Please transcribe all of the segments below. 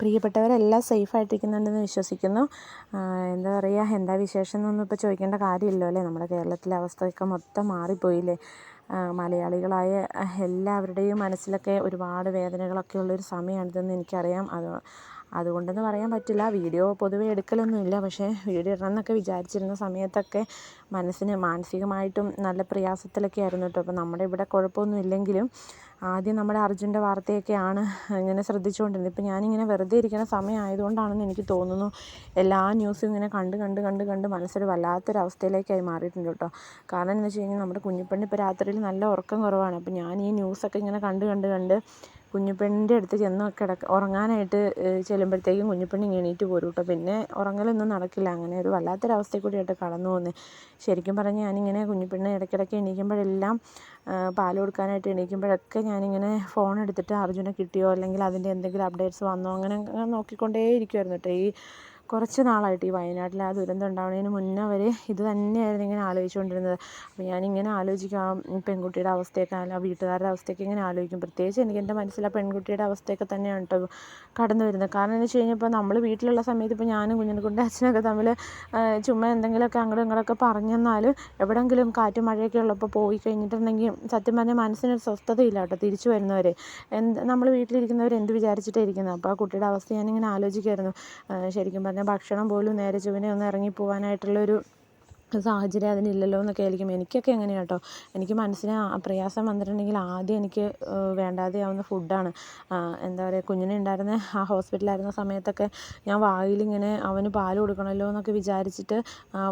പ്രിയപ്പെട്ടവരെല്ലാം സേഫായിട്ടിരിക്കുന്നുണ്ടെന്ന് വിശ്വസിക്കുന്നു. എന്താ പറയുക എന്താ വിശേഷം എന്നൊന്നും ഇപ്പോൾ ചോദിക്കേണ്ട കാര്യമില്ലല്ലോ അല്ലേ? നമ്മുടെ കേരളത്തിലെ അവസ്ഥയൊക്കെ മൊത്തം മാറിപ്പോയില്ലേ? മലയാളികളായ എല്ലാവരുടെയും മനസ്സിലൊക്കെ ഒരുപാട് വേദനകളൊക്കെ ഉള്ളൊരു സമയമാണിതെന്ന് എനിക്കറിയാം. അത് അതുകൊണ്ടെന്ന് പറയാൻ പറ്റില്ല. വീഡിയോ പൊതുവെ എടുക്കലൊന്നുമില്ല പക്ഷേ വീഡിയോ ഇടണം എന്നൊക്കെ വിചാരിച്ചിരുന്ന സമയത്തൊക്കെ മനസ്സിന് മാനസികമായിട്ടും നല്ല പ്രയാസത്തിലൊക്കെ ആയിരുന്നു കേട്ടോ. അപ്പോൾ നമ്മുടെ ഇവിടെ കുഴപ്പമൊന്നും ഇല്ലെങ്കിലും ആദ്യം നമ്മുടെ അർജുന്റെ വാർത്തയൊക്കെയാണ് ഇങ്ങനെ ശ്രദ്ധിച്ചുകൊണ്ടിരുന്നത്. ഇപ്പം ഞാനിങ്ങനെ വെറുതെ ഇരിക്കുന്ന സമയമായതുകൊണ്ടാണെന്ന് എനിക്ക് തോന്നുന്നു എല്ലാ ന്യൂസും ഇങ്ങനെ കണ്ട് കണ്ട് കണ്ട് കണ്ട് മനസ്സൊരു വല്ലാത്തൊരവസ്ഥയിലേക്കായി മാറിയിട്ടുണ്ട് കേട്ടോ. കാരണം എന്ന് വെച്ച് കഴിഞ്ഞാൽ നമ്മുടെ കുഞ്ഞിപ്പെണ്ണ് ഇപ്പോൾ രാത്രിയിൽ നല്ല ഉറക്കം കുറവാണ്. അപ്പോൾ ഞാൻ ഈ ന്യൂസൊക്കെ ഇങ്ങനെ കണ്ട് കണ്ട് കണ്ട് കുഞ്ഞിപ്പെണ്ണിന്റെ അടുത്ത് ചെന്ന് കിടക്ക ഉറങ്ങാനായിട്ട് ചെല്ലുമ്പോഴത്തേക്കും കുഞ്ഞിപ്പെണ്ണ് ഇങ്ങനെ എണീറ്റ് പോരും കേട്ടോ പിന്നെ ഉറങ്ങലൊന്നും നടക്കില്ല. അങ്ങനെ ഒരു വല്ലാത്തൊരവസ്ഥയിൽ കൂടിയായിട്ട് കടന്നു പോകുന്നത് ശരിക്കും പറഞ്ഞാൽ ഞാനിങ്ങനെ കുഞ്ഞിപ്പെണ്ണ് ഇടയ്ക്കിടയ്ക്ക് എണീക്കുമ്പോഴെല്ലാം പാൽ കൊടുക്കാനായിട്ട് എണീക്കുമ്പോഴൊക്കെ ഞാനിങ്ങനെ ഫോൺ എടുത്തിട്ട് അർജുനെ കിട്ടിയോ അല്ലെങ്കിൽ അതിന്റെ എന്തെങ്കിലും അപ്ഡേറ്റ്സ് വന്നോ അങ്ങനെ നോക്കിക്കൊണ്ടേ ഇരിക്കുമായിരുന്നു കേട്ടോ ഈ കുറച്ച് നാളായിട്ട് ഈ വയനാട്ടിൽ ആ ദുരന്തം ഉണ്ടാവുന്നതിന് മുന്നേ വരെ ഇത് തന്നെയായിരുന്നു ഇങ്ങനെ ആലോചിച്ചുകൊണ്ടിരുന്നത്. അപ്പോൾ ഞാനിങ്ങനെ ആലോചിക്കും ആ പെൺകുട്ടിയുടെ അവസ്ഥയൊക്കെ ആ വീട്ടുകാരുടെ അവസ്ഥയൊക്കെ ഇങ്ങനെ ആലോചിക്കും. പ്രത്യേകിച്ച് എനിക്ക് എന്റെ മനസ്സിൽ ആ പെൺകുട്ടിയുടെ അവസ്ഥയൊക്കെ തന്നെയാണ് കേട്ടോ കടന്നു വരുന്നത്. കാരണം എന്ന് വെച്ച് കഴിഞ്ഞാൽ ഇപ്പോൾ നമ്മൾ വീട്ടിലുള്ള സമയത്ത് ഇപ്പോൾ ഞാനും കുഞ്ഞിനെക്കൊണ്ട് അച്ഛനൊക്കെ തമ്മിൽ ചുമ്മാ എന്തെങ്കിലുമൊക്കെ അങ്ങോട്ടും ഇങ്ങോട്ടൊക്കെ പറഞ്ഞെന്നാലും എവിടെയെങ്കിലും കാറ്റും മഴയൊക്കെ ഉള്ളപ്പോൾ പോയി കഴിഞ്ഞിട്ടുണ്ടെങ്കിൽ സത്യം പറഞ്ഞാൽ മനസ്സിനൊരു സ്വസ്ഥതയില്ല കേട്ടോ തിരിച്ചു വരുന്നവരെ. എന്ത് നമ്മൾ വീട്ടിലിരിക്കുന്നവർ എന്ത് വിചാരിച്ചിട്ടാണ് ഇരിക്കുന്നത്? അപ്പോൾ ആ കുട്ടിയുടെ അവസ്ഥ ഞാനിങ്ങനെ ആലോചിക്കുമായിരുന്നു ശരിക്കും പറഞ്ഞാൽ ഭക്ഷണം പോലും നേരെ ചൊവ്വേ ഒന്ന് ഇറങ്ങി പോകാനായിട്ടുള്ളൊരു സാഹചര്യം അതിനില്ലല്ലോ എന്നൊക്കെ ആയിരിക്കും. എനിക്കൊക്കെ അങ്ങനെയാണ് കേട്ടോ എനിക്ക് മനസ്സിന് പ്രയാസം വന്നിട്ടുണ്ടെങ്കിൽ ആദ്യം എനിക്ക് വേണ്ടാതെയാവുന്ന ഫുഡാണ്. എന്താ പറയുക കുഞ്ഞിനെ ഉണ്ടായിരുന്ന ആ ഹോസ്പിറ്റലായിരുന്ന സമയത്തൊക്കെ ഞാൻ വായിലിങ്ങനെ അവന് പാൽ കൊടുക്കണമല്ലോ എന്നൊക്കെ വിചാരിച്ചിട്ട്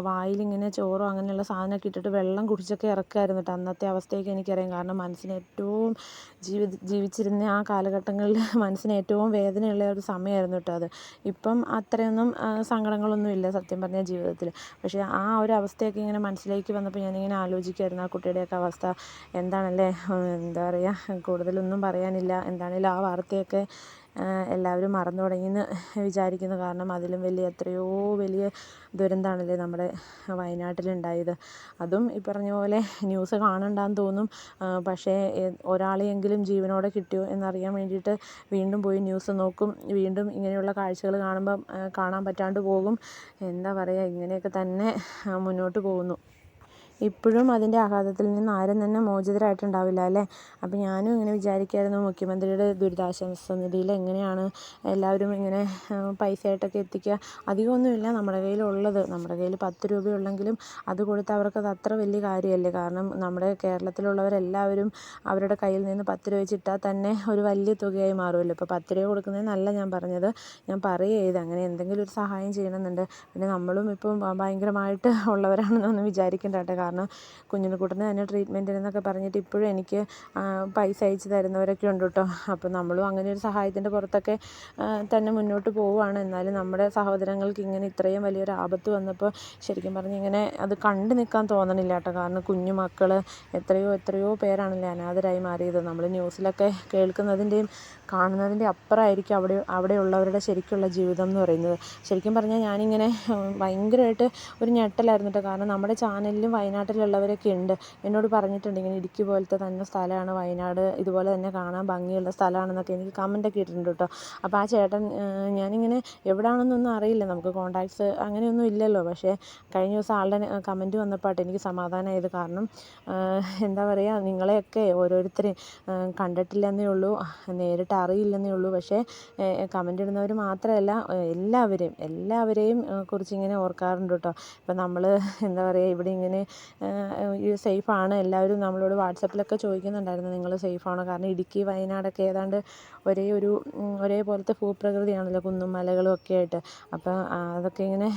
വായിലിങ്ങനെ ചോറോ അങ്ങനെയുള്ള സാധനമൊക്കെ ഇട്ടിട്ട് വെള്ളം കുടിച്ചൊക്കെ ഇറക്കുമായിരുന്നു കേട്ടോ അന്നത്തെ അവസ്ഥയൊക്കെ എനിക്കറിയാം. കാരണം മനസ്സിന് ഏറ്റവും ജീവി ജീവിച്ചിരുന്ന ആ കാലഘട്ടങ്ങളിൽ മനസ്സിന് ഏറ്റവും വേദനയുള്ള ഒരു സമയമായിരുന്നു കേട്ടോ അത്. ഇപ്പം അത്രയൊന്നും സങ്കടങ്ങളൊന്നും ഇല്ല സത്യം പറഞ്ഞാൽ ജീവിതത്തിൽ. പക്ഷേ ആ ഒരു അവസ്ഥയൊക്കെ ഇങ്ങനെ മനസ്സിലേക്ക് വന്നപ്പോൾ ഞാനിങ്ങനെ ആലോചിക്കുമായിരുന്നു ആ കുട്ടിയുടെയൊക്കെ അവസ്ഥ എന്താണല്ലേ? എന്താ പറയുക കൂടുതലൊന്നും പറയാനില്ല. എന്താണേലും ആ വാർത്തയൊക്കെ എല്ലാവരും മറന്നു തുടങ്ങിയെന്ന് വിചാരിക്കുന്നു. കാരണം അതിലും വലിയ എത്രയോ വലിയ ദുരന്തമാണല്ലേ നമ്മുടെ വയനാട്ടിലുണ്ടായത്. അതും ഈ പറഞ്ഞ പോലെ ന്യൂസ് കാണണ്ടാന്ന് തോന്നും. പക്ഷേ ഒരാളെയെങ്കിലും ജീവനോടെ കിട്ടിയോ എന്നറിയാൻ വേണ്ടിയിട്ട് വീണ്ടും പോയി ന്യൂസ് നോക്കും. വീണ്ടും ഇങ്ങനെയുള്ള കാഴ്ചകൾ കാണുമ്പം കാണാൻ പറ്റാണ്ട് പോകും. എന്താ പറയുക ഇങ്ങനെയൊക്കെ തന്നെ മുന്നോട്ട് പോകുന്നു. ഇപ്പോഴും അതിന്റെ ആഘാതത്തിൽ നിന്ന് ആരും തന്നെ മോചിതരായിട്ടുണ്ടാവില്ല അല്ലേ? അപ്പം ഞാനും ഇങ്ങനെ വിചാരിക്കുമായിരുന്നു മുഖ്യമന്ത്രിയുടെ ദുരിതാശ്വാസ നിധിയിൽ എങ്ങനെയാണ് എല്ലാവരും ഇങ്ങനെ പൈസയായിട്ടൊക്കെ എത്തിക്കുക. അധികമൊന്നുമില്ല നമ്മുടെ കയ്യിലുള്ളത്. നമ്മുടെ കയ്യിൽ പത്ത് രൂപയുള്ളെങ്കിലും അത് കൊടുത്ത് അവർക്കത് അത്ര വലിയ കാര്യമല്ലേ? കാരണം നമ്മുടെ കേരളത്തിലുള്ളവരെല്ലാവരും അവരുടെ കയ്യിൽ നിന്ന് പത്ത് രൂപ വെച്ചിട്ടാൽ തന്നെ ഒരു വലിയ തുകയായി മാറുമല്ലോ? ഇപ്പോൾ പത്ത് രൂപ കൊടുക്കുന്നതെന്നല്ല ഞാൻ പറഞ്ഞത്. ഞാൻ പറയുക അങ്ങനെ എന്തെങ്കിലും ഒരു സഹായം ചെയ്യണമെന്നുണ്ട്. പിന്നെ നമ്മളും ഇപ്പം ഭയങ്കരമായിട്ട് ഉള്ളവരാണെന്നൊന്നും വിചാരിക്കേണ്ട കേട്ടോ. കാരണം കുഞ്ഞിനെക്കുട്ടന് തന്നെ ട്രീറ്റ്മെന്റിനെന്നൊക്കെ പറഞ്ഞിട്ട് ഇപ്പോഴും എനിക്ക് പൈസ അയച്ച് തരുന്നവരൊക്കെ ഉണ്ട് കേട്ടോ. അപ്പോൾ നമ്മളും അങ്ങനെ ഒരു സഹായത്തിന്റെ പുറത്തൊക്കെ തന്നെ മുന്നോട്ട് പോവുകയാണ്. എന്നാലും നമ്മുടെ സഹോദരങ്ങൾക്ക് ഇങ്ങനെ ഇത്രയും വലിയൊരു ആപത്ത് വന്നപ്പോൾ ശരിക്കും പറഞ്ഞാൽ ഇങ്ങനെ അത് കണ്ടു നിൽക്കാൻ തോന്നണില്ല കേട്ടോ. കാരണം കുഞ്ഞു മക്കൾ എത്രയോ എത്രയോ പേരാണല്ലേ അനാഥരായി മാറിയത്. നമ്മൾ ന്യൂസിലൊക്കെ കേൾക്കുന്നതിന്റെയും കാണുന്നതിന്റെ അപ്പുറമായിരിക്കും അവിടെ അവിടെയുള്ളവരുടെ ശരിക്കുള്ള ജീവിതം എന്ന് പറയുന്നത്. ശരിക്കും പറഞ്ഞാൽ ഞാനിങ്ങനെ ഭയങ്കരമായിട്ട് ഒരു ഞെട്ടലായിരുന്നു കേട്ടോ. കാരണം നമ്മുടെ ചാനലിലും വയനാട്ടിലുള്ളവരൊക്കെ ഉണ്ട്. എന്നോട് പറഞ്ഞിട്ടുണ്ട് ഇങ്ങനെ ഇടുക്കി പോലത്തെ തന്നെ സ്ഥലമാണ്. വയനാട് ഇതുപോലെ തന്നെ കാണാൻ ഭംഗിയുള്ള സ്ഥലമാണെന്നൊക്കെ എനിക്ക് കമന്റൊക്കെ ഇട്ടിട്ടുണ്ട് കേട്ടോ അപ്പോൾ ആ ചേട്ടൻ ഞാനിങ്ങനെ എവിടെയാണെന്നൊന്നും അറിയില്ല. നമുക്ക് കോണ്ടാക്ട്സ് അങ്ങനെയൊന്നും ഇല്ലല്ലോ. പക്ഷേ കഴിഞ്ഞ ദിവസം ആളുടെ കമന്റ് വന്നപ്പോഴായിട്ട് എനിക്ക് സമാധാനമായത് കാരണം എന്താ പറയുക നിങ്ങളെയൊക്കെ ഓരോരുത്തരെയും കണ്ടിട്ടില്ലെന്നേ ഉള്ളൂ. നേരിട്ട് അറിയില്ലെന്നേ ഉള്ളൂ. പക്ഷേ കമന്റ് ഇടുന്നവർ മാത്രമല്ല എല്ലാവരെയും എല്ലാവരെയും കുറിച്ച് ഇങ്ങനെ ഓർക്കാറുണ്ട് കേട്ടോ ഇപ്പം നമ്മൾ എന്താ പറയുക ഇവിടെ ഇങ്ങനെ സേഫാണ്. എല്ലാവരും നമ്മളോട് വാട്സപ്പിലൊക്കെ ചോദിക്കുന്നുണ്ടായിരുന്നു നിങ്ങൾ സേഫാണോ? കാരണം ഇടുക്കി വയനാടൊക്കെ ഏതാണ്ട് ഒരേ ഒരു ഒരേപോലത്തെ ഭൂപ്രകൃതിയാണല്ലോ കുന്നും മലകളും ഒക്കെ ആയിട്ട്. അപ്പം അതൊക്കെ ഇങ്ങനെ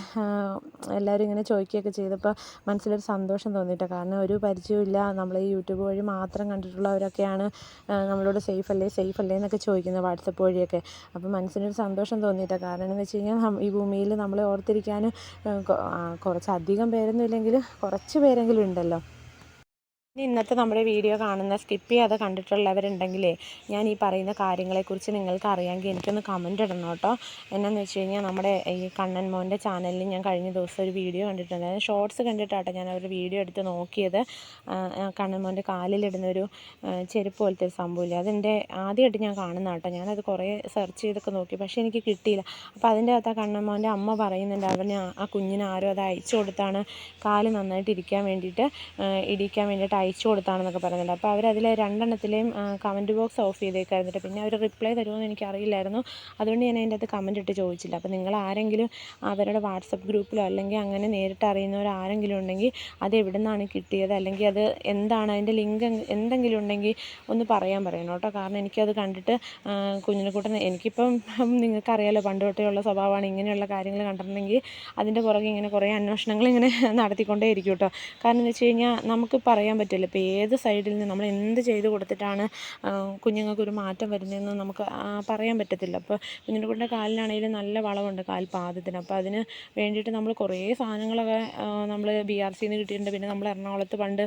എല്ലാവരും ഇങ്ങനെ ചോദിക്കുകയൊക്കെ ചെയ്തപ്പോൾ മനസ്സിലൊരു സന്തോഷം തോന്നിയിട്ടോ. കാരണം ഒരു പരിചയമില്ല നമ്മൾ ഈ യൂട്യൂബ് വഴി മാത്രം കണ്ടിട്ടുള്ളവരൊക്കെയാണ് നമ്മളോട് സേഫ് അല്ലേ സേഫ് അല്ലേ എന്നൊക്കെ ചോദിക്കുന്നത് വാട്സപ്പ് വഴിയൊക്കെ. അപ്പം മനസ്സിനൊരു സന്തോഷം തോന്നിയിട്ടോ. കാരണം എന്ന് വെച്ച് കഴിഞ്ഞാൽ ഈ ഭൂമിയിൽ നമ്മളെ ഓർത്തിരിക്കാനും കുറച്ചധികം പേരൊന്നും ഇല്ലെങ്കിൽ കുറച്ച് പേരെങ്കിലും ഉണ്ടല്ലോ? ഇന്നത്തെ നമ്മുടെ വീഡിയോ കാണുന്ന സ്കിപ്പ് ചെയ്യാതെ കണ്ടിട്ടുള്ളവരുണ്ടെങ്കിലേ ഞാൻ ഈ പറയുന്ന കാര്യങ്ങളെക്കുറിച്ച് നിങ്ങൾക്ക് അറിയാമെങ്കിൽ എനിക്കൊന്ന് കമന്റ് ഇടണം കേട്ടോ. എന്നാന്ന് വെച്ച് കഴിഞ്ഞാൽ നമ്മുടെ ഈ കണ്ണൻ മോന്റെ ചാനലിൽ ഞാൻ കഴിഞ്ഞ ദിവസം ഒരു വീഡിയോ കണ്ടിട്ടുണ്ടായിരുന്നു ഷോർട്സ് കണ്ടിട്ടാട്ടോ ഞാൻ അവരുടെ വീഡിയോ എടുത്ത് നോക്കിയത്. കണ്ണൻ മോന്റെ കാലിലിടുന്ന ഒരു ആ, ചെരുപ്പ് പോലത്തെ ഒരു സംഭവമില്ല? അതെന്റെ ആദ്യമായിട്ട് ഞാൻ കാണുന്ന കേട്ടോ. ഞാനത് കുറേ സെർച്ച് ചെയ്തൊക്കെ നോക്കി പക്ഷേ എനിക്ക് കിട്ടിയില്ല. അപ്പോൾ അതിന്റെ അകത്ത് ആ കണ്ണൻ മോന്റെ അമ്മ പറയുന്നുണ്ട് അവനെ ആ- കുഞ്ഞിന് അത് അയച്ചു കൊടുത്താണ്. കാൽ നന്നായിട്ട് ഇരിക്കാൻ വേണ്ടിയിട്ട് ഇടിക്കാൻ വേണ്ടിയിട്ട് അയച്ചു കൊടുത്താണെന്നൊക്കെ പറയുന്നുണ്ട് അപ്പോൾ അവരതിൽ രണ്ടെണ്ണത്തിലെയും കമന്റ് ബോക്സ് ഓഫ് ചെയ്തേക്കായിരുന്നിട്ട് പിന്നെ അവർ റിപ്ലൈ തരുമെന്ന് എനിക്കറിയില്ലായിരുന്നു. അതുകൊണ്ട് ഞാൻ അതിന്റെ അകത്ത് കമന്റ് ഇട്ട് ചോദിച്ചില്ല. അപ്പോൾ നിങ്ങൾ ആരെങ്കിലും അവരുടെ വാട്സപ്പ് ഗ്രൂപ്പിലോ അല്ലെങ്കിൽ അങ്ങനെ നേരിട്ട് അറിയുന്നവർ ആരെങ്കിലും ഉണ്ടെങ്കിൽ അത് എവിടെ നിന്നാണ് കിട്ടിയത്? അല്ലെങ്കിൽ അത് എന്താണ്? അതിന്റെ ലിങ്ക് എന്തെങ്കിലും ഉണ്ടെങ്കിൽ ഒന്ന് പറയാൻ പറയണം കേട്ടോ. കാരണം എനിക്കത് കണ്ടിട്ട് കുഞ്ഞിനെ കുഞ്ഞിനെക്കൂട്ടൻ എനിക്കിപ്പം നിങ്ങൾക്കറിയാലോ പണ്ട് തൊട്ടേ ഉള്ള സ്വഭാവമാണ് ഇങ്ങനെയുള്ള കാര്യങ്ങൾ കണ്ടിട്ടുണ്ടെങ്കിൽ അതിന്റെ പുറകെ ഇങ്ങനെ കുറേ അന്വേഷണങ്ങൾ ഇങ്ങനെ നടത്തിക്കൊണ്ടേ ഇരിക്കും കേട്ടോ. കാരണം എന്ന് വെച്ച് കഴിഞ്ഞാൽ നമുക്ക് പറയാൻ പറ്റില്ല. ഇപ്പോൾ ഏത് സൈഡിൽ നിന്ന് നമ്മൾ എന്ത് ചെയ്ത് കൊടുത്തിട്ടാണ് കുഞ്ഞുങ്ങൾക്കൊരു മാറ്റം വരുന്നതെന്ന് നമുക്ക് പറയാൻ പറ്റത്തില്ല. അപ്പോൾ കുഞ്ഞിനെക്കൂട്ടിന്റെ കാലിനാണെങ്കിലും നല്ല വളവുണ്ട് കാൽപാദത്തിന് അപ്പോൾ അതിന് വേണ്ടിയിട്ട് നമ്മൾ കുറേ സാധനങ്ങളൊക്കെ നമ്മൾ ബി ആർ സിന്ന് കിട്ടിയിട്ടുണ്ട്. പിന്നെ നമ്മൾ എറണാകുളത്ത് പണ്ട്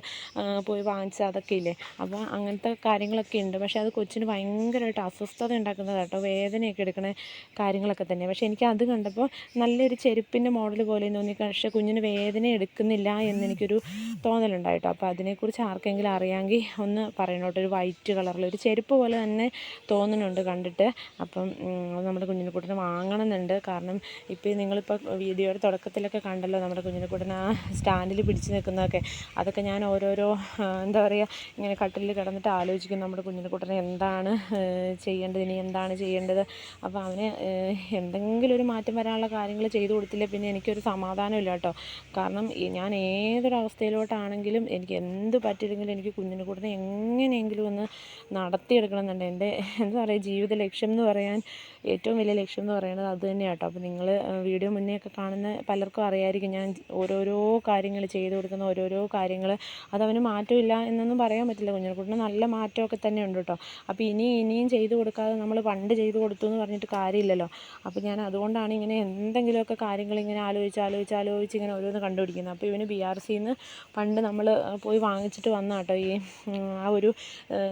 പോയി വാങ്ങിച്ച അതൊക്കെ ഇല്ലേ? അപ്പോൾ അങ്ങനത്തെ കാര്യങ്ങളൊക്കെ ഉണ്ട്. പക്ഷേ അത് കൊച്ചിന് ഭയങ്കരമായിട്ട് അസ്വസ്ഥത ഉണ്ടാക്കുന്നത് കേട്ടോ. വേദനയൊക്കെ എടുക്കുന്ന കാര്യങ്ങളൊക്കെ തന്നെ. പക്ഷേ എനിക്ക് അത് കണ്ടപ്പോൾ നല്ലൊരു ചെരുപ്പിന്റെ മോഡൽ പോലെ തോന്നി. പക്ഷേ കുഞ്ഞിന് വേദന എടുക്കുന്നില്ല എന്നെനിക്കൊരു തോന്നലുണ്ടായിട്ടോ അപ്പോൾ അതിനെക്കുറിച്ച് ആർക്കെങ്കിലും അറിയാമെങ്കിൽ ഒന്ന് പറയണം ഒരു വൈറ്റ് കളറിൽ ഒരു ചെരുപ്പ് പോലെ തന്നെ തോന്നുന്നുണ്ട് കണ്ടിട്ട്. അപ്പം നമ്മുടെ അത് നമ്മുടെ കുഞ്ഞിനെക്കുട്ടിന് വാങ്ങണമെന്നുണ്ട്. കാരണം ഇപ്പോൾ നിങ്ങളിപ്പോൾ വീഡിയോയുടെ തുടക്കത്തിലൊക്കെ കണ്ടല്ലോ നമ്മുടെ കുഞ്ഞിനെക്കുട്ടിന് ആ സ്റ്റാൻഡിൽ പിടിച്ച് നിൽക്കുന്നതൊക്കെ. അതൊക്കെ ഞാൻ ഓരോരോ എന്താ പറയുക ഇങ്ങനെ കട്ടിലിൽ കിടന്നിട്ട് ആലോചിക്കും നമ്മുടെ കുഞ്ഞിനെ കുഞ്ഞിനെക്കുട്ടനെ എന്താണ് ചെയ്യേണ്ടത് ഇനി എന്താണ് ചെയ്യേണ്ടത്. അപ്പോൾ അവന് എന്തെങ്കിലും ഒരു മാറ്റം വരാനുള്ള കാര്യങ്ങൾ ചെയ്തു കൊടുത്തില്ലേ പിന്നെ എനിക്കൊരു സമാധാനമില്ല കേട്ടോ. കാരണം ഞാൻ ഏതൊരവസ്ഥയിലോട്ടാണെങ്കിലും എനിക്ക് എന്ത് പറ്റിയില്ലെങ്കിലും എനിക്ക് കുഞ്ഞിന് കൂടെ എങ്ങനെയെങ്കിലും ഒന്ന് നടത്തിയെടുക്കണം എന്നുണ്ട്. എന്റെ എന്താ പറയുക ജീവിത ലക്ഷ്യം എന്ന് പറയാൻ ഏറ്റവും വലിയ ലക്ഷ്യം എന്ന് പറയുന്നത് അത് തന്നെയാണ് കേട്ടോ അപ്പോൾ നിങ്ങൾ വീഡിയോ മുന്നേ ഒക്കെ കാണുന്ന പലർക്കും അറിയായിരിക്കും ഞാൻ ഓരോരോ കാര്യങ്ങൾ ചെയ്തു കൊടുക്കുന്ന ഓരോരോ കാര്യങ്ങൾ അതവന് മാറ്റമില്ല എന്നൊന്നും പറയാൻ പറ്റില്ല. കുഞ്ഞിനെക്കുട്ടിന് നല്ല മാറ്റമൊക്കെ തന്നെ ഉണ്ട് കേട്ടോ. അപ്പോൾ ഇനി ഇനിയും ചെയ്തു കൊടുക്കാതെ നമ്മൾ പണ്ട് ചെയ്തു കൊടുത്തു എന്ന് പറഞ്ഞിട്ട് കാര്യമില്ലല്ലോ. അപ്പോൾ ഞാൻ അതുകൊണ്ടാണ് ഇങ്ങനെ എന്തെങ്കിലുമൊക്കെ കാര്യങ്ങൾ ഇങ്ങനെ ആലോചിച്ച് ആലോചിച്ച് ആലോചിച്ച് ഇങ്ങനെ ഓരോന്ന് കണ്ടുപിടിക്കുന്നത്. അപ്പോൾ ഇവന് ബി ആർ സിയിൽ നിന്ന് പണ്ട് നമ്മൾ പോയി വാങ്ങിച്ചിട്ട് വന്ന കേട്ടോ ഈ ആ ഒരു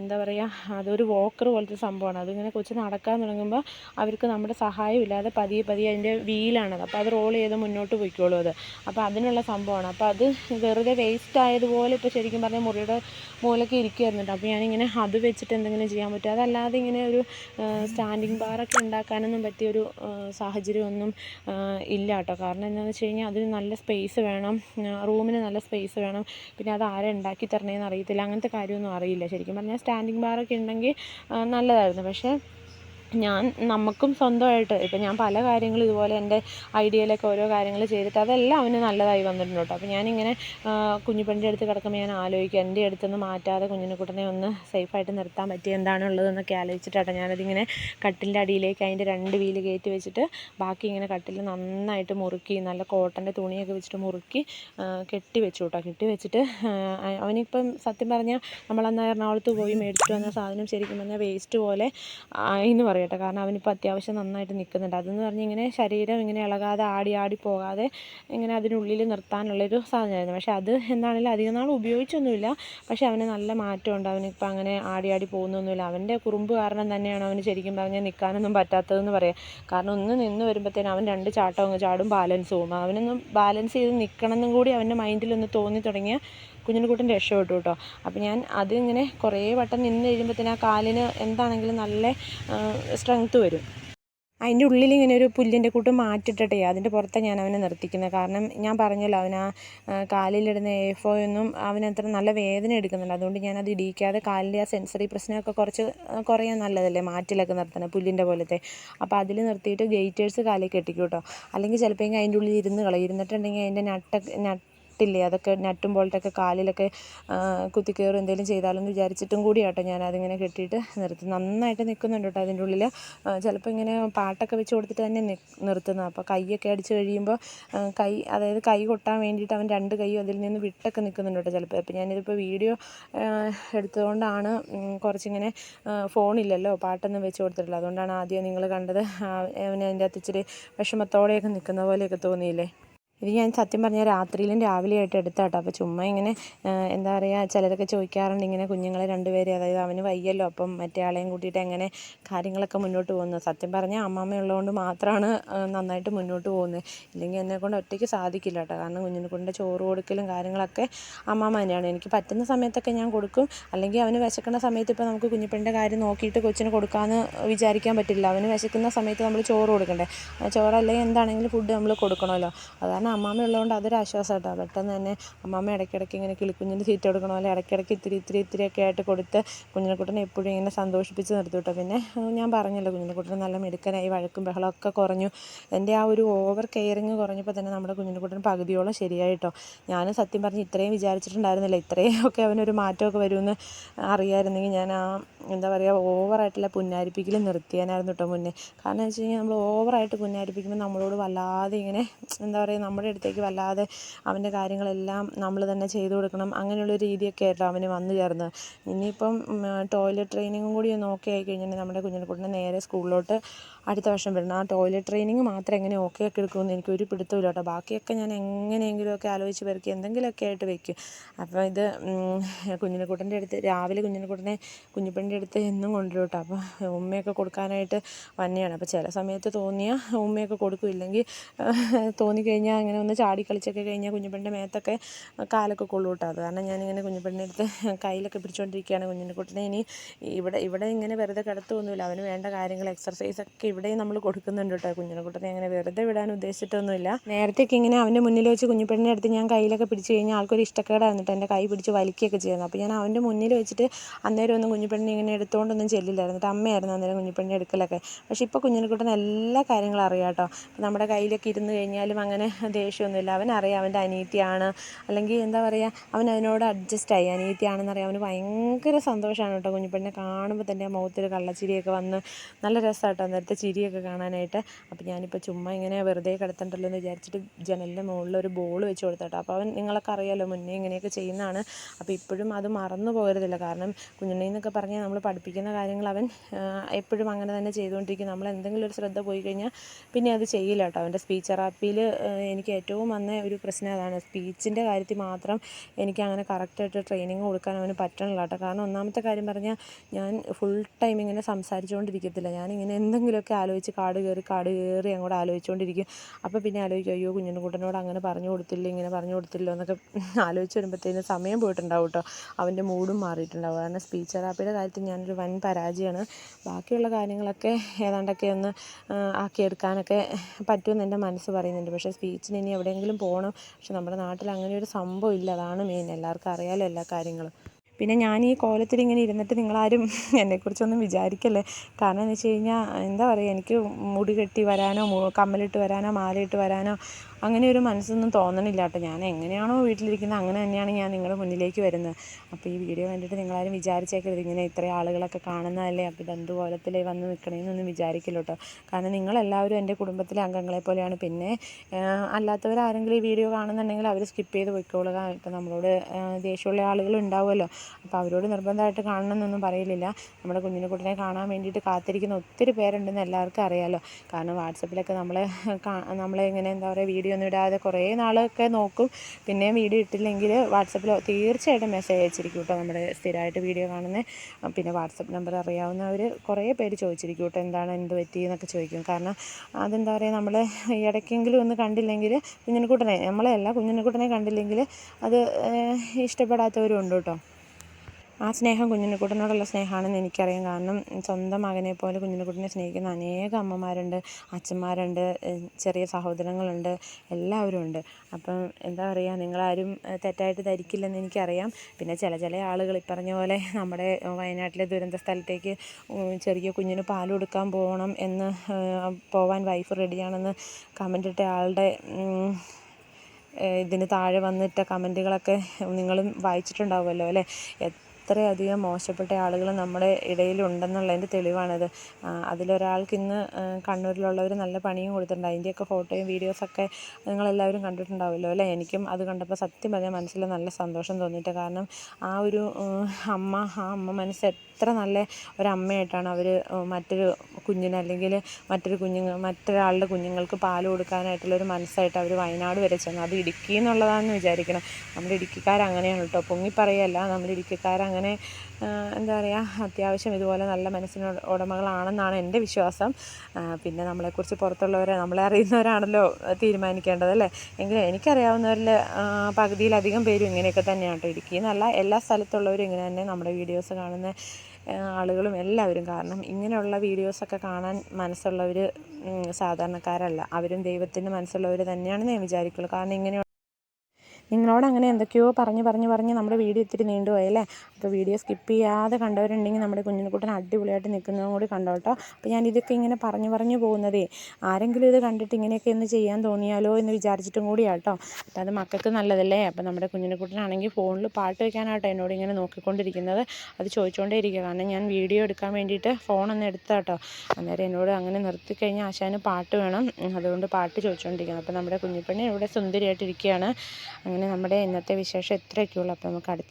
എന്താ പറയുക അതൊരു വോക്കർ പോലത്തെ സംഭവമാണ്. അതിങ്ങനെ കൊച്ചു നടക്കാൻ തുടങ്ങുമ്പോൾ അവർക്ക് നമ്മുടെ സഹായമില്ലാതെ പതിയെ പതിയെ അതിന്റെ വീലാണത്. അപ്പോൾ അത് റോൾ ചെയ്ത് മുന്നോട്ട് പോയിക്കോളും അത്. അപ്പോൾ അതിനുള്ള സംഭവമാണ്. അപ്പോൾ അത് വെറുതെ വേസ്റ്റ് ആയതുപോലെ ഇപ്പോൾ ശരിക്കും പറഞ്ഞാൽ മുറിയുടെ മൂലയ്ക്ക് ഇരിക്കുമായിരുന്നു കേട്ടോ അപ്പോൾ ഞാനിങ്ങനെ അത് വെച്ചിട്ട് എന്തെങ്കിലും ചെയ്യാൻ പറ്റും അതല്ലാതെ ഇങ്ങനെ ഒരു സ്റ്റാൻഡിങ് ബാറൊക്കെ ഉണ്ടാക്കാനൊന്നും പറ്റിയൊരു സാഹചര്യമൊന്നും ഇല്ല കേട്ടോ കാരണം എന്താണെന്ന് വെച്ച് കഴിഞ്ഞാൽ അതിന് നല്ല സ്പേസ് വേണം. റൂമിന് നല്ല സ്പേസ് വേണം. പിന്നെ അത് ആരാ ഉണ്ടാക്കി തരണേന്ന് അറിയത്തില്ല. അങ്ങനത്തെ കാര്യമൊന്നും അറിയില്ല. ശരിക്കും പറഞ്ഞാൽ സ്റ്റാൻഡിങ് ബാറൊക്കെ ഉണ്ടെങ്കിൽ നല്ലതായിരുന്നു. പക്ഷേ ഞാൻ നമുക്കും സ്വന്തമായിട്ട് ഇപ്പം ഞാൻ പല കാര്യങ്ങളും ഇതുപോലെ എന്റെ ഐഡിയയിലൊക്കെ ഓരോ കാര്യങ്ങൾ ചെയ്തിട്ട് അതെല്ലാം അവന് നല്ലതായി വന്നിട്ടുണ്ട് കേട്ടോ. അപ്പോൾ ഞാനിങ്ങനെ കുഞ്ഞുപെണ്ണിന്റെ അടുത്ത് കിടക്കുമ്പോൾ ഞാൻ ആലോചിക്കും എന്റെ അടുത്തുനിന്ന് മാറ്റാതെ കുഞ്ഞിനെ കുഞ്ഞിനെക്കുട്ടനെ ഒന്ന് സേഫായിട്ട് നിർത്താൻ പറ്റിയ എന്താണുള്ളതെന്നൊക്കെ ആലോചിച്ചിട്ടാട്ടോ ഞാനതിങ്ങനെ കട്ടിലിന്റെ അടിയിലേക്ക് അതിന്റെ രണ്ട് വീൽ കയറ്റി വെച്ചിട്ട് ബാക്കി ഇങ്ങനെ കട്ടിൽ നന്നായിട്ട് മുറുക്കി നല്ല കോട്ടന്റെ തുണിയൊക്കെ വെച്ചിട്ട് മുറുക്കി കെട്ടി വെച്ചു കേട്ടോ. കെട്ടി വെച്ചിട്ട് അവനിപ്പം സത്യം പറഞ്ഞാൽ നമ്മളന്ന് എറണാകുളത്ത് പോയി മേടിച്ചു വന്ന സാധനം ശരിക്കും പറഞ്ഞാൽ വേസ്റ്റ് പോലെ ആയിന്ന് പറയട്ടെ കാരണം അവനിപ്പോൾ അത്യാവശ്യം നന്നായിട്ട് നിൽക്കുന്നുണ്ട് അതെന്ന് പറഞ്ഞാൽ ഇങ്ങനെ ശരീരം ഇങ്ങനെ ഇളകാതെ ആടി ആടി പോകാതെ ഇങ്ങനെ അതിനുള്ളിൽ നിർത്താനുള്ളൊരു സാധനമായിരുന്നു. പക്ഷേ അത് എന്താണെങ്കിലും അധികം നാൾ ഉപയോഗിച്ചൊന്നുമില്ല. പക്ഷേ അവന് നല്ല മാറ്റമുണ്ട്. അവനിപ്പോൾ അങ്ങനെ ആടി ആടി പോകുന്നൊന്നുമില്ല. അവന്റെ കുറുമ്പ് കാരണം തന്നെയാണ് അവന് ശരിക്കും പറഞ്ഞാൽ നിൽക്കാനൊന്നും പറ്റാത്തതെന്ന് പറയാം. കാരണം ഒന്ന് നിന്ന് വരുമ്പോഴത്തേനും അവൻ രണ്ട് ചാട്ടം അങ്ങ് ചാടും ബാലൻസ്. പോകും അവനൊന്നും ബാലൻസ് ചെയ്ത് നിൽക്കണം എന്നും കൂടി അവന്റെ മൈൻഡിലൊന്ന് തോന്നി തുടങ്ങിയ കുഞ്ഞിനെക്കുട്ടൻ രക്ഷപ്പെട്ടു കേട്ടോ. അപ്പോൾ ഞാൻ അതിങ്ങനെ കുറേ വട്ടം നിന്ന് കഴിയുമ്പോഴത്തേന് ആ കാലിന് എന്താണെങ്കിലും നല്ല സ്ട്രെങ്ത്ത് വരും. അതിന്റെ ഉള്ളിൽ ഇങ്ങനെ ഒരു പുല്ലിന്റെ കൂട്ട് മാറ്റിയിട്ടേ അതിന്റെ പുറത്താണ് ഞാൻ അവനെ നിർത്തിക്കുന്നത്. കാരണം ഞാൻ പറഞ്ഞല്ലോ അവൻ ആ കാലിലിടുന്ന എഫോ ഒന്നും അവനത്ര നല്ല വേദന എടുക്കുന്നുണ്ട്. അതുകൊണ്ട് ഞാനത് ഇടിയിക്കാതെ കാലിന്റെ ആ സെൻസറി പ്രശ്നമൊക്കെ കുറച്ച് കുറയാൻ നല്ലതല്ലേ മാറ്റിലൊക്കെ നിർത്തണം പുല്ലിന്റെ പോലത്തെ. അപ്പോൾ അതിൽ നിർത്തിയിട്ട് ഗേറ്റേഴ്സ് കാലിൽ കെട്ടിക്കും കേട്ടോ. അല്ലെങ്കിൽ ചിലപ്പോൾ അതിന്റെ ഉള്ളിൽ ഇരുന്ന് കളയും. ഇരുന്നിട്ടുണ്ടെങ്കിൽ അതിന്റെ നട്ടൊക്കെ നട്ടില്ലേ അതൊക്കെ നട്ടും ബോൾട്ടൊക്കെ കാലിലൊക്കെ കുത്തിക്കയറും എന്തെങ്കിലും ചെയ്താലെന്ന് വിചാരിച്ചിട്ടും കൂടി കേട്ടോ ഞാൻ അതിങ്ങനെ കെട്ടിയിട്ട് നിർത്തി നന്നായിട്ട് നിൽക്കുന്നുണ്ട് കേട്ടോ അതിന്റെ ഉള്ളിൽ ചിലപ്പോൾ ഇങ്ങനെ പാട്ടൊക്കെ വെച്ച് കൊടുത്തിട്ട് തന്നെ നിർത്തുന്നത് അപ്പോൾ കൈയൊക്കെ അടിച്ച് കഴിയുമ്പോൾ കൈ അതായത് കൈ കൊട്ടാൻ വേണ്ടിയിട്ട് അവൻ രണ്ട് കൈയും അതിൽ നിന്ന് വിട്ടൊക്കെ നിൽക്കുന്നുണ്ട് കേട്ടോ ചിലപ്പോൾ അപ്പോൾ ഞാനിതിപ്പോൾ വീഡിയോ എടുത്തുകൊണ്ടാണ് കുറച്ചിങ്ങനെ ഫോണില്ലല്ലോ പാട്ടൊന്നും വെച്ച് കൊടുത്തിട്ടില്ല അതുകൊണ്ടാണ് ആദ്യം നിങ്ങൾ കണ്ടത് അവന് അതിന്റെ അകത്ത് ഇച്ചിരി വിഷമത്തോടെയൊക്കെ നിൽക്കുന്ന പോലെയൊക്കെ തോന്നിയില്ലേ? ഇത് ഞാൻ സത്യം പറഞ്ഞാൽ രാത്രിയിലും രാവിലെയായിട്ട് എടുത്താട്ടോ. അപ്പോൾ ചുമ്മാ ഇങ്ങനെ എന്താ പറയുക ചിലരൊക്കെ ചോദിക്കാറുണ്ട് ഇങ്ങനെ കുഞ്ഞുങ്ങളെ രണ്ടുപേരെ അതായത് അവന് വയ്യല്ലോ അപ്പം മറ്റേ ആളെയും കൂട്ടിയിട്ട് എങ്ങനെ കാര്യങ്ങളൊക്കെ മുന്നോട്ട് പോകുന്നത് സത്യം പറഞ്ഞാൽ അമ്മാമ്മ ഉള്ളതുകൊണ്ട് മാത്രമാണ് നന്നായിട്ട് മുന്നോട്ട് പോകുന്നത്. ഇല്ലെങ്കിൽ എന്നെ കൊണ്ട് ഒറ്റയ്ക്ക് സാധിക്കില്ല കേട്ടോ കാരണം കുഞ്ഞിനെ കൊണ്ട് ചോറ് കൊടുക്കലും കാര്യങ്ങളൊക്കെ അമ്മാമ്മ തന്നെയാണ്. എനിക്ക് പറ്റുന്ന സമയത്തൊക്കെ ഞാൻ കൊടുക്കും. അല്ലെങ്കിൽ അവന് വിശക്കുന്ന സമയത്ത് ഇപ്പോൾ നമുക്ക് കുഞ്ഞിപ്പിന്റെ കാര്യം നോക്കിയിട്ട് കൊച്ചിന് കൊടുക്കാമെന്ന് വിചാരിക്കാൻ പറ്റില്ല. അവന് വിശക്കുന്ന സമയത്ത് നമ്മൾ ചോറ് കൊടുക്കണ്ടേ? ചോറ് എന്താണെങ്കിലും ഫുഡ് നമ്മൾ കൊടുക്കണമല്ലോ. അത് കാരണം അമ്മാമ്മ ഉള്ളതുകൊണ്ട് അതൊരു ആശ്വാസം കേട്ടോ പെട്ടെന്ന് തന്നെ അമ്മാമ്മ ഇടയ്ക്കിടയ്ക്ക് ഇങ്ങനെ കിളിക്കുഞ്ഞിന് തീറ്റ കൊടുക്കണ പോലെ ഇടയ്ക്കിടയ്ക്ക് ഇത്തിരി ഇത്തിരി ഇത്തിരിയൊക്കെ ആയിട്ട് കൊടുത്ത് കുഞ്ഞിനെക്കുട്ടനെ എപ്പോഴും ഇങ്ങനെ സന്തോഷിപ്പിച്ച് നിർത്തും കേട്ടോ പിന്നെ ഞാൻ പറഞ്ഞല്ലോ കുഞ്ഞിനെക്കുട്ടൻ നല്ല മിടുക്കനായി വഴക്കും ബഹളമൊക്കെ കുറഞ്ഞു. എന്റെ ആ ഒരു ഓവർ കെയറിങ് കുറഞ്ഞപ്പോൾ തന്നെ നമ്മുടെ കുഞ്ഞിനെക്കുട്ടൻ പകുതിയോളം ശരിയായിട്ടോ. ഞാൻ സത്യം പറഞ്ഞ് ഇത്രയും വിചാരിച്ചിട്ടുണ്ടായിരുന്നില്ല. ഇത്രയും ഒക്കെ അവനൊരു മാറ്റമൊക്കെ വരുമെന്ന് അറിയാമായിരുന്നെങ്കിൽ ഞാൻ ആ എന്താ പറയുക ഓവറായിട്ടുള്ള പുന്നാരിപ്പിക്കൽ നിർത്തിയാനായിരുന്നു കേട്ടോ മുന്നേ. കാരണം വെച്ച് കഴിഞ്ഞാൽ നമ്മൾ ഓവറായിട്ട് പുന്നാരിപ്പിക്കുമ്പോൾ നമ്മളോട് വല്ലാതെ ഇങ്ങനെ എന്താ പറയുക നമ്മുടെ അടുത്തേക്ക് വല്ലാതെ അവന്റെ കാര്യങ്ങളെല്ലാം നമ്മൾ തന്നെ ചെയ്തു കൊടുക്കണം അങ്ങനെയുള്ള രീതിയൊക്കെ ആയിട്ടാണ് അവന് വന്നു ചേർന്നത്. ഇനിയിപ്പം ടോയ്ലറ്റ് ട്രെയിനിങ്ങും കൂടി ഒന്ന് ഓക്കെ ആയി കഴിഞ്ഞാൽ നമ്മുടെ കുഞ്ഞിനെക്കുട്ടിനെ നേരെ സ്കൂളിലോട്ട് അടുത്ത വർഷം വിടണം ആ ടോയ്ലറ്റ് ട്രെയിനിങ് മാത്രം എങ്ങനെ ഓക്കെ ആക്കി എടുക്കുമെന്ന് എനിക്ക് ഒരു പിടുത്തമില്ല കേട്ടോ. ബാക്കിയൊക്കെ ഞാൻ എങ്ങനെയെങ്കിലുമൊക്കെ ആലോചിച്ച് പെറുക്കി എന്തെങ്കിലുമൊക്കെ ആയിട്ട് വയ്ക്കും അപ്പോൾ ഇത് കുഞ്ഞിനെക്കുട്ടന്റെ അടുത്ത് രാവിലെ കുഞ്ഞിനെക്കുട്ടനെ കുഞ്ഞിപ്പണിന്റെ അടുത്ത് എന്നും കൊണ്ടുവരും കേട്ടോ. അപ്പോൾ ഉമ്മയൊക്കെ കൊടുക്കാനായിട്ട് വന്നെയാണ്. അപ്പോൾ ചില സമയത്ത് തോന്നിയാൽ ഉമ്മയൊക്കെ കൊടുക്കും. ഇല്ലെങ്കിൽ തോന്നിക്കഴിഞ്ഞാൽ അങ്ങനെ ഒന്ന് ചാടി കളിച്ചൊക്കെ കഴിഞ്ഞാൽ കുഞ്ഞിപ്പണിന്റെ മേത്തൊക്കെ കാലൊക്കെ കൊള്ളൂ കേട്ടോ. അത് കാരണം ഞാനിങ്ങനെ കുഞ്ഞിപ്പണിന്റെ അടുത്ത് കയ്യിലൊക്കെ പിടിച്ചുകൊണ്ടിരിക്കുകയാണ് കുഞ്ഞിനെക്കുട്ടനെ. ഇനി ഇവിടെ ഇവിടെ ഇങ്ങനെ വെറുതെ കിടത്തൊന്നുമില്ല. അവന് വേണ്ട കാര്യങ്ങൾ എക്സർസൈസ് ഒക്കെ ഇവിടെയും നമ്മൾ കൊടുക്കുന്നുണ്ട് കേട്ടോ കുഞ്ഞിനെ. കുട്ടനെ അങ്ങനെ വെറുതെ വിടാൻ ഉദ്ദേശിച്ചിട്ടൊന്നുമില്ല. നേരത്തെയൊക്കെ ഇങ്ങനെ അവന്റെ മുന്നിൽ വെച്ച് കുഞ്ഞിപ്പെണ്ണിനെ അടുത്ത് ഞാൻ കയ്യിലൊക്കെ പിടിച്ച് കഴിഞ്ഞാൽ ആൾക്കൊരു ഇഷ്ടക്കേടായിരുന്നിട്ട് എന്റെ കൈ പിടിച്ച് വലിക്കുകയൊക്കെ ചെയ്യുന്നത് അപ്പോൾ ഞാൻ അവന്റെ മുന്നിൽ വെച്ചിട്ട് അന്നേരം ഒന്നും കുഞ്ഞിപ്പെണ്ണിനെ ഇങ്ങനെ എടുത്തുകൊണ്ടൊന്നും ചെല്ലില്ലായിരുന്നു. അമ്മയായിരുന്നു അന്നേരം കുഞ്ഞിപ്പെണ്ണിനെ എടുക്കലൊക്കെ. പക്ഷേ ഇപ്പോൾ കുഞ്ഞിനെക്കുട്ടൻ എല്ലാ കാര്യങ്ങളും അറിയാം കേട്ടോ നമ്മുടെ കയ്യിലൊക്കെ ഇരുന്ന് കഴിഞ്ഞാലും അങ്ങനെ ദേഷ്യമൊന്നുമില്ല. അവനറിയാം അവന്റെ അനീതിയാണ് അല്ലെങ്കിൽ എന്താ പറയുക അവൻ അതിനോട് അഡ്ജസ്റ്റ് ആയി. അനീതിയാണെന്ന് അറിയാം. അവന് ഭയങ്കര സന്തോഷമാണ് കേട്ടോ കുഞ്ഞിപ്പെണ്ണിനെ കാണുമ്പോൾ തന്നെ ആ മുഖത്തൊരു കള്ളച്ചിരിയൊക്കെ വന്ന് നല്ല രസമാട്ടോ അന്നേരത്തെ ചിരിയൊക്കെ കാണാനായിട്ട്. അപ്പോൾ ഞാനിപ്പോൾ ചുമ്മാ ഇങ്ങനെ വെറുതെ കിടത്തണ്ടല്ലോ എന്ന് വിചാരിച്ചിട്ട് ജനലിന്റെ മുകളിൽ ഒരു ബോൾ വെച്ച് കൊടുത്തോട്ടോ. അപ്പോൾ അവൻ നിങ്ങളൊക്കെ അറിയാലോ മുന്നേ ഇങ്ങനെയൊക്കെ ചെയ്യുന്നതാണ്. അപ്പോൾ ഇപ്പോഴും അത് മറന്നു പോകരുതില്ല. കാരണം കുഞ്ഞുണ്ണി എന്നൊക്കെ പറഞ്ഞാൽ നമ്മൾ പഠിപ്പിക്കുന്ന കാര്യങ്ങൾ അവൻ എപ്പോഴും അങ്ങനെ തന്നെ ചെയ്തുകൊണ്ടിരിക്കും. നമ്മൾ എന്തെങ്കിലും ഒരു ശ്രദ്ധ പോയി കഴിഞ്ഞാൽ പിന്നെ അത് ചെയ്യില്ല കേട്ടോ. അവന്റെ സ്പീച്ച് തെറാപ്പിയിൽ എനിക്ക് ഏറ്റവും വന്ന ഒരു പ്രശ്നം അതാണ്. സ്പീച്ചിന്റെ കാര്യത്തിൽ മാത്രം എനിക്ക് അങ്ങനെ കറക്റ്റായിട്ട് ട്രെയിനിങ് കൊടുക്കാൻ അവന് പറ്റണില്ല കേട്ടോ. കാരണം ഒന്നാമത്തെ കാര്യം പറഞ്ഞാൽ ഞാൻ ഫുൾ ടൈം ഇങ്ങനെ സംസാരിച്ചുകൊണ്ടിരിക്കത്തില്ല. ഞാനിങ്ങനെ എന്തെങ്കിലുമൊക്കെ ആലോചിച്ച് കാട് കയറി കാട് കയറി അങ്ങോട്ട് ആലോചിച്ചുകൊണ്ടിരിക്കും അപ്പോൾ പിന്നെ ആലോചിക്കും അയ്യോ കുഞ്ഞിനെക്കുട്ടനോട് അങ്ങനെ പറഞ്ഞു കൊടുത്തില്ല ഇങ്ങനെ പറഞ്ഞു കൊടുത്തില്ലോ എന്നൊക്കെ ആലോചിച്ച് വരുമ്പോഴത്തേനും സമയം പോയിട്ടുണ്ടാവും കേട്ടോ അവന്റെ മൂഡും മാറിയിട്ടുണ്ടാവും. കാരണം സ്പീച്ച് തെറാപ്പിയുടെ കാര്യത്തിൽ ഞാനൊരു വൻ പരാജയമാണ്. ബാക്കിയുള്ള കാര്യങ്ങളൊക്കെ ഏതാണ്ടൊക്കെ ഒന്ന് ആക്കിയെടുക്കാനൊക്കെ പറ്റുമെന്ന് എന്റെ മനസ്സ് പറയുന്നുണ്ട്. പക്ഷേ സ്പീച്ചിന് ഇനി എവിടെയെങ്കിലും പോകണം പക്ഷെ നമ്മുടെ നാട്ടിൽ അങ്ങനെ ഒരു സംഭവം ഇല്ല. അതാണ് മെയിൻ എല്ലാവർക്കും അറിയാലോ എല്ലാ കാര്യങ്ങളും. പിന്നെ ഞാൻ ഈ കോലത്തിൽ ഇങ്ങനെ ഇരുന്നിട്ട് നിങ്ങളാരും എന്നെക്കുറിച്ചൊന്നും വിചാരിക്കല്ലേ? കാരണം എന്ന് വെച്ച് കഴിഞ്ഞാൽ എന്താ പറയുക എനിക്ക് മുടി കെട്ടി വരാനോ കമ്മലിട്ട് വരാനോ മാലയിട്ട് വരാനോ അങ്ങനെ ഒരു മനസ്സൊന്നും തോന്നണില്ല കേട്ടോ. ഞാൻ എങ്ങനെയാണോ വീട്ടിലിരിക്കുന്നത് അങ്ങനെ തന്നെയാണ് ഞാൻ നിങ്ങളുടെ മുന്നിലേക്ക് വരുന്നത്. അപ്പോൾ ഈ വീഡിയോ കണ്ടിട്ട് നിങ്ങളാരും വിചാരിച്ചേക്കരുത്. ഇങ്ങനെ ഇത്രയും ആളുകളൊക്കെ കാണുന്നതല്ലേ? അപ്പോൾ ഇതെന്ത് കോലത്തിലേ വന്ന് നിൽക്കണേന്നൊന്നും വിചാരിക്കില്ല കേട്ടോ. കാരണം നിങ്ങളെല്ലാവരും എന്റെ കുടുംബത്തിലെ അംഗങ്ങളെ പോലെയാണ്. പിന്നെ അല്ലാത്തവരാരെങ്കിലും ഈ വീഡിയോ കാണുന്നുണ്ടെങ്കിൽ അവർ സ്കിപ്പ് ചെയ്ത് പോയിക്കോളുക. ഇപ്പം നമ്മളോട് ദേഷ്യമുള്ള ആളുകൾ ഉണ്ടാവുമല്ലോ. അപ്പോൾ അവരോട് നിർബന്ധമായിട്ട് കാണണമെന്നൊന്നും പറയില്ല നമ്മുടെ കുഞ്ഞിനെ കുട്ടിനെ കാണാൻ വേണ്ടിയിട്ട് കാത്തിരിക്കുന്ന ഒത്തിരി പേരുണ്ടെന്ന് എല്ലാവർക്കും അറിയാമല്ലോ കാരണം വാട്സപ്പിലൊക്കെ നമ്മളെ നമ്മളെ ഇങ്ങനെ എന്താ പറയുക വീഡിയോ ഒന്നും ഇടാതെ കുറേ നാളൊക്കെ നോക്കും. പിന്നെ വീഡിയോ ഇട്ടില്ലെങ്കിൽ വാട്സപ്പിൽ തീർച്ചയായിട്ടും മെസ്സേജ് അയച്ചിരിക്കും കേട്ടോ നമ്മുടെ സ്ഥിരമായിട്ട് വീഡിയോ കാണുന്ന. പിന്നെ വാട്സപ്പ് നമ്പർ അറിയാവുന്നവർ കുറേ പേര് ചോദിച്ചിരിക്കും കേട്ടോ എന്താണ് എന്ത് പറ്റി എന്നൊക്കെ ചോദിക്കും. കാരണം അതെന്താ പറയുക നമ്മൾ ഇടയ്ക്കെങ്കിലും ഒന്ന് കണ്ടില്ലെങ്കിൽ കുഞ്ഞിനെക്കുട്ടനെ നമ്മളെയല്ല കുഞ്ഞിനെക്കുട്ടനെ കണ്ടില്ലെങ്കിൽ അത് ഇഷ്ടപ്പെടാത്തവരും ഉണ്ട് കേട്ടോ. ആ സ്നേഹം കുഞ്ഞിനെക്കുട്ടനോടുള്ള സ്നേഹമാണെന്ന് എനിക്കറിയാം. കാരണം സ്വന്തം മകനെ പോലെ കുഞ്ഞിനെക്കുട്ടനെ സ്നേഹിക്കുന്ന അനേകം അമ്മമാരുണ്ട് അച്ഛന്മാരുണ്ട് ചെറിയ സഹോദരങ്ങളുണ്ട് എല്ലാവരും ഉണ്ട്. അപ്പം എന്താ പറയുക നിങ്ങളാരും തെറ്റായിട്ട് ധരിക്കില്ലെന്ന് എനിക്കറിയാം. പിന്നെ ചില ചില ആളുകൾ ഈ പറഞ്ഞ പോലെ നമ്മുടെ വയനാട്ടിലെ ദുരന്ത സ്ഥലത്തേക്ക് ചെറിയ കുഞ്ഞിന് പാൽ കൊടുക്കാൻ പോകണം എന്ന് പോവാൻ വൈഫ് റെഡിയാണെന്ന് കമന്റ് ഇട്ട ആളുടെ ഇതിന് താഴെ വന്നിട്ട കമന്റുകളൊക്കെ നിങ്ങളും വായിച്ചിട്ടുണ്ടാവുമല്ലോ അല്ലേ? എത്രയധികം മോശപ്പെട്ട ആളുകൾ നമ്മുടെ ഇടയിലുണ്ടെന്നുള്ളതിന്റെ തെളിവാണത്. അതിലൊരാൾക്കിന്ന് കണ്ണൂരിലുള്ളവർ നല്ല പണിയും കൊടുത്തിട്ടുണ്ട്. അതിന്റെയൊക്കെ ഫോട്ടോയും വീഡിയോസൊക്കെ നിങ്ങളെല്ലാവരും കണ്ടിട്ടുണ്ടാവുമല്ലോ അല്ലേ? എനിക്കും അത് കണ്ടപ്പോൾ സത്യം പറഞ്ഞാൽ മനസ്സിൽ നല്ല സന്തോഷം തോന്നിയിട്ട് കാരണം ആ ഒരു അമ്മ ആ അമ്മ മനസ്സ് എത്ര നല്ല ഒരമ്മയായിട്ടാണ് അവർ മറ്റൊരു കുഞ്ഞിന് അല്ലെങ്കിൽ മറ്റൊരു കുഞ്ഞുങ്ങൾ മറ്റൊരാളുടെ കുഞ്ഞുങ്ങൾക്ക് പാൽ കൊടുക്കാനായിട്ടുള്ള ഒരു മനസ്സായിട്ട് അവർ വയനാട് വരെ ചെന്നു. അത് ഇടുക്കി എന്നുള്ളതാണെന്ന് വിചാരിക്കണം. നമ്മുടെ ഇടുക്കിക്കാരങ്ങനെയാണ് കേട്ടോ പൊങ്ങി പറയല്ല. നമ്മുടെ ഇടുക്കിക്കാരങ്ങനെ എന്താ പറയുക അത്യാവശ്യം ഇതുപോലെ നല്ല മനസ്സിന് ഉടമകളാണെന്നാണ് എന്റെ വിശ്വാസം. പിന്നെ നമ്മളെക്കുറിച്ച് പുറത്തുള്ളവരെ നമ്മളെ അറിയുന്നവരാണല്ലോ തീരുമാനിക്കേണ്ടത് അല്ലേ? എങ്കിലും എനിക്കറിയാവുന്നവരിൽ പകുതിയിലധികം പേരും ഇങ്ങനെയൊക്കെ തന്നെയാണ് കേട്ടോ ഇടുക്കി എന്നല്ല എല്ലാ സ്ഥലത്തുള്ളവരും ഇങ്ങനെ തന്നെ നമ്മുടെ വീഡിയോസ് കാണുന്ന. ആളുകളും എല്ലാവരും കാരണം ഇങ്ങനെയുള്ള വീഡിയോസൊക്കെ കാണാൻ മനസ്സുള്ളവർ സാധാരണക്കാരല്ല. അവരും ദൈവത്തിന്റെ മനസ്സുള്ളവർ തന്നെയാണെന്ന് ഞാൻ വിചാരിക്കുള്ളൂ. കാരണം ഇങ്ങനെ നിങ്ങളോട് അങ്ങനെ എന്തൊക്കെയോ പറഞ്ഞ് പറഞ്ഞ് പറഞ്ഞ് നമ്മുടെ വീഡിയോ ഇത്തിരി നീണ്ടുപോയല്ലേ അപ്പോൾ വീഡിയോ സ്കിപ്പ് ചെയ്യാതെ കണ്ടവരുണ്ടെങ്കിൽ നമ്മുടെ കുഞ്ഞിനെക്കുട്ടൻ അടിപൊളിയായിട്ട് നിൽക്കുന്നതും കൂടി കണ്ടോ കേട്ടോ. അപ്പോൾ ഞാൻ ഇതൊക്കെ ഇങ്ങനെ പറഞ്ഞു പറഞ്ഞു പോകുന്നതേ ആരെങ്കിലും ഇത് കണ്ടിട്ട് ഇങ്ങനെയൊക്കെ ഒന്ന് ചെയ്യാൻ തോന്നിയാലോ എന്ന് വിചാരിച്ചിട്ടും കൂടിയാണ് കേട്ടോ. അത് മക്കൾക്ക് നല്ലതല്ലേ? അപ്പോൾ നമ്മുടെ കുഞ്ഞിനെക്കുട്ടനാണെങ്കിൽ ഫോണിൽ പാട്ട് വെക്കാനാട്ടോ എന്നോട് ഇങ്ങനെ നോക്കിക്കൊണ്ടിരിക്കുന്നത്. അത് ചോദിച്ചുകൊണ്ടേ ഇരിക്കുക. കാരണം ഞാൻ വീഡിയോ എടുക്കാൻ വേണ്ടിയിട്ട് ഫോണൊന്ന് എടുത്താട്ടോ അന്നേരം എന്നോട് അങ്ങനെ നിർത്തിക്കഴിഞ്ഞാൽ ആശാന് പാട്ട് വേണം. അതുകൊണ്ട് പാട്ട് ചോദിച്ചുകൊണ്ടിരിക്കുന്നത് അപ്പോൾ നമ്മുടെ കുഞ്ഞിപ്പണി ഇവിടെ സുന്ദരിയായിട്ടിരിക്കുകയാണ്. അങ്ങനെ നമ്മുടെ ഇന്നത്തെ വിശേഷം ഇത്രയൊക്കെയുള്ളൂ. അപ്പോൾ നമുക്ക് അടുത്ത